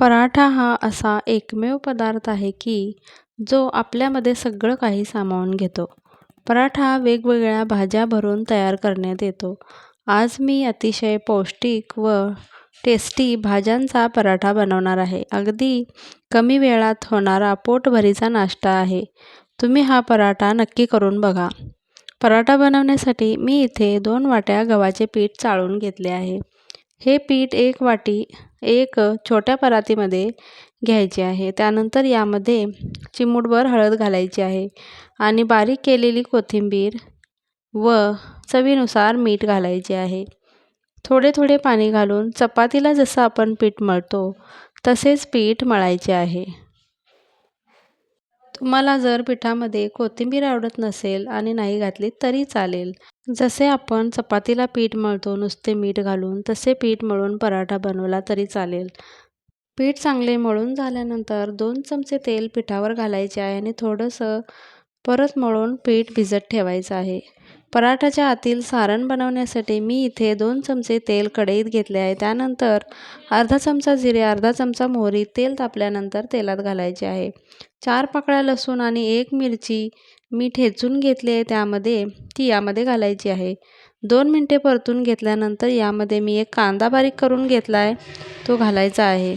पराठा हा असा एकमेव पदार्थ आहे की जो आपल्यामध्ये सगळं काही सामावून घेतो. पराठा वेगवेगळ्या भाज्या भरून तयार करण्यात येतो. आज मी अतिशय पौष्टिक व टेस्टी भाज्यांचा पराठा बनवणार आहे. अगदी कमी वेळात होणारा पोटभरीचा नाश्ता आहे. तुम्ही हा पराठा नक्की करून बघा. पराठा बनवण्यासाठी मी इथे दोन वाट्या गव्हाचे पीठ चाळून घेतले आहे. हे पीठ एक वाटी एक छोट्या परातीमध्ये घ्यायचे आहे. त्यानंतर यामध्ये चिमूटभर हळद घालायची आहे आणि बारीक केलेली कोथिंबीर व चवीनुसार मीठ घालायचे आहे. थोडे थोडे पाणी घालून चपातीला जसं आपण पीठ मळतो तसेच पीठ मळायचे आहे. तुम्हाला जर पिठामध्ये कोथिंबीर आवडत नसेल आणि नाही घातली तरी चालेल. जसे आपण चपातीला पीठ मळतो नुसते मीठ घालून तसे पीठ मळून पराठा बनवला तरी चालेल. पीठ चांगले मळून झाल्यानंतर दोन चमचे तेल पिठावर घालायचे आहे आणि थोडंसं परत मळून पीठ भिजत ठेवायचं आहे. पराठाच्या आतील सारण बनवण्यासाठी मी इथे दोन चमचे तेल कढईत घेतले आहे. त्यानंतर अर्धा चमचा जिरे अर्धा चमचा मोहरी तेल तापल्यानंतर तेलात घालायचे आहे. चार पाकळ्या लसूण आणि एक मिरची मी ठेचून घेतले आहे त्यामध्ये ती यामध्ये घालायची आहे. दोन मिनटे परतून घेतल्यानंतर यामध्ये मी एक कांदा बारीक करून घेतला आहे तो घालायचा आहे.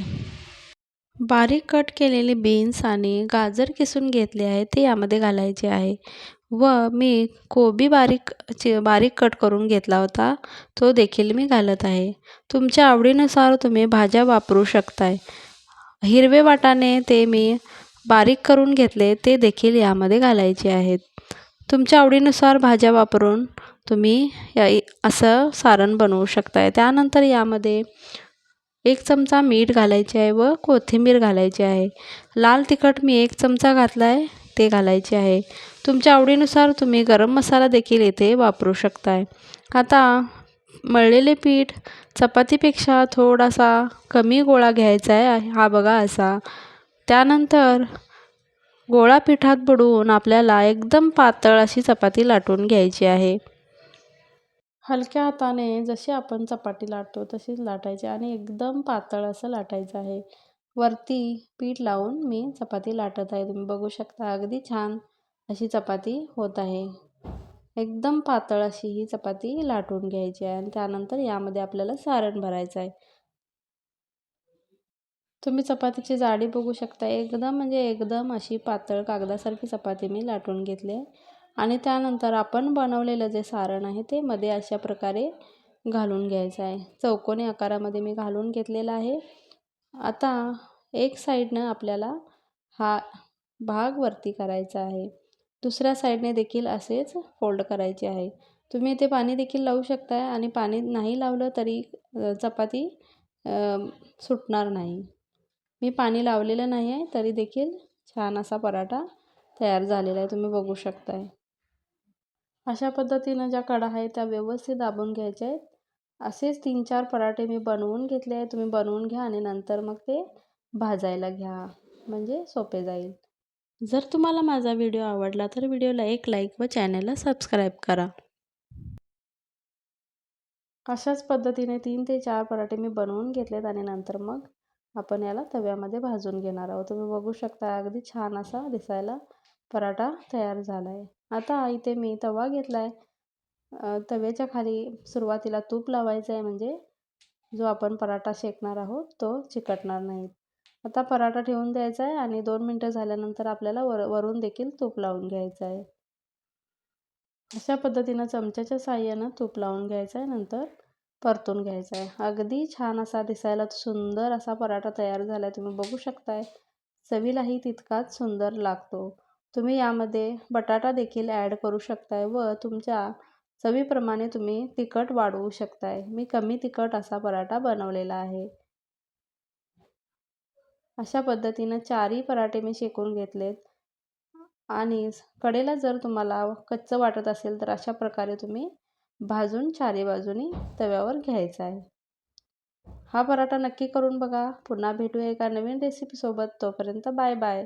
बारीक कट केलेले बीन्स आणि गाजर किसून घेतले आहे ते यामध्ये घालायचे आहे. व मी कोबी बारीक चे बारीक कट करून घेतला होता तो देखील मी घालत आहे. तुमच्या आवडीनुसार तुम्ही भाज्या वापरू शकताय. हिरवे वाटाणे ते मी बारीक करून घेतले ते देखील यामध्ये घालायचे आहेत. तुमच्या आवडीनुसार भाज्या वापरून तुम्ही या असं सारण बनवू शकताय. त्यानंतर यामध्ये एक चमचा मीठ घालायचे आहे व कोथिंबीर घालायची आहे. लाल तिखट मी एक चमचा घातला आहे ते घालायचे आहे. तुमच्या आवडीनुसार तुम्ही गरम मसाला देखील येथे वापरू शकताय. आता मळलेले पीठ चपातीपेक्षा थोडासा कमी गोळा घ्यायचा आहे हा बघा असा. त्यानंतर गोळा पिठात बुडवून आपल्याला एकदम पातळ अशी चपाती लाटून घ्यायची आहे. हलक्या हाताने जशी आपण चपाती लाटतो तशीच लाटायची आणि एकदम पातळ असं लाटायचं आहे. वरती पीठ लावून मी चपाती लाटत आहे. तुम्ही बघू शकता अगदी छान अशी चपाती होत आहे. एकदम पातळ अशी ही चपाती लाटून घ्यायची आहे आणि त्यानंतर यामध्ये आपल्याला सारण भरायचं आहे. तुम्ही चपातीची जाडी बघू शकता. एकदम म्हणजे एकदम अशी पातळ कागदासारखी चपाती मी लाटून घेतली आहे. आणि त्यानंतर आपण बनवलेलं जे सारण आहे ते मध्ये अशा प्रकारे घालून घ्यायचं आहे. चौकोनी आकारामध्ये मी घालून घेतलेला आहे. आता एक साईडनं आपल्याला हा भाग वरती करायचा आहे. दुसऱ्या साईडने देखील असेच फोल्ड करायचे आहे. तुम्ही इथे पाणी देखील लावू शकताय आणि पाणी नाही लावलं तरी चपाती सुटणार नाही. मी पाणी लावलेलं नाही आहे तरी देखील छान असा पराठा तयार झालेला आहे तुम्ही बघू शकताय. अशा पद्धतीनं ज्या कडा आहेत त्या व्यवस्थित दाबून घ्यायच्या आहेत. असेच तीन चार पराठे मी बनवून घेतले आहे तुम्ही बनवून घ्या आणि नंतर मग ते भाजायला घ्या म्हणजे सोपे जाईल. जर तुम्हाला माझा व्हिडिओ आवडला तर व्हिडिओला एक लाईक व चॅनलला सबस्क्राईब करा. अशाच पद्धतीने तीन ते चार पराठे मी बनवून घेतलेत आणि नंतर मग आपण याला तव्यामध्ये भाजून घेणार आहोत. तुम्ही बघू शकता अगदी छान असा दिसायला पराठा तयार झाला आहे आता इथे मी तवा घेतला आहे तव्याच्या खाली सुरुवातीला तूप लावायचं आहे म्हणजे जो आपण पराठा शेकणार आहोत तो चिकटणार नाही आता पराठा ठेवून द्यायचा आहे आणि दोन मिनटं झाल्यानंतर आपल्याला वर वरून देखील तूप लावून घ्यायचं आहे अशा पद्धतीनं चमच्याच्या साह्यानं तूप लावून घ्यायचं आहे नंतर. परतून घ्यायचा आहे. अगदी छान असा दिसायला सुंदर असा पराठा तयार झाला आहे तुम्ही बघू शकताय. चवीलाही तितकाच सुंदर लागतो. तुम्ही यामध्ये बटाटा देखील ॲड करू शकताय व तुमच्या चवीप्रमाणे तुम्ही तिखट वाढवू शकताय. मी कमी तिखट असा पराठा बनवलेला आहे. अशा पद्धतीनं चारही पराठे मी शेकून घेतलेत. आणि कडेला जर तुम्हाला कच्चं वाटत असेल तर अशा प्रकारे तुम्ही भाजून चारी बाजूनी तव्यावर घ्यायचा आहे. हा पराठा नक्की करून बघा. पुन्हा भेटूया एका नवीन रेसिपीसोबत तोपर्यंत बाय बाय.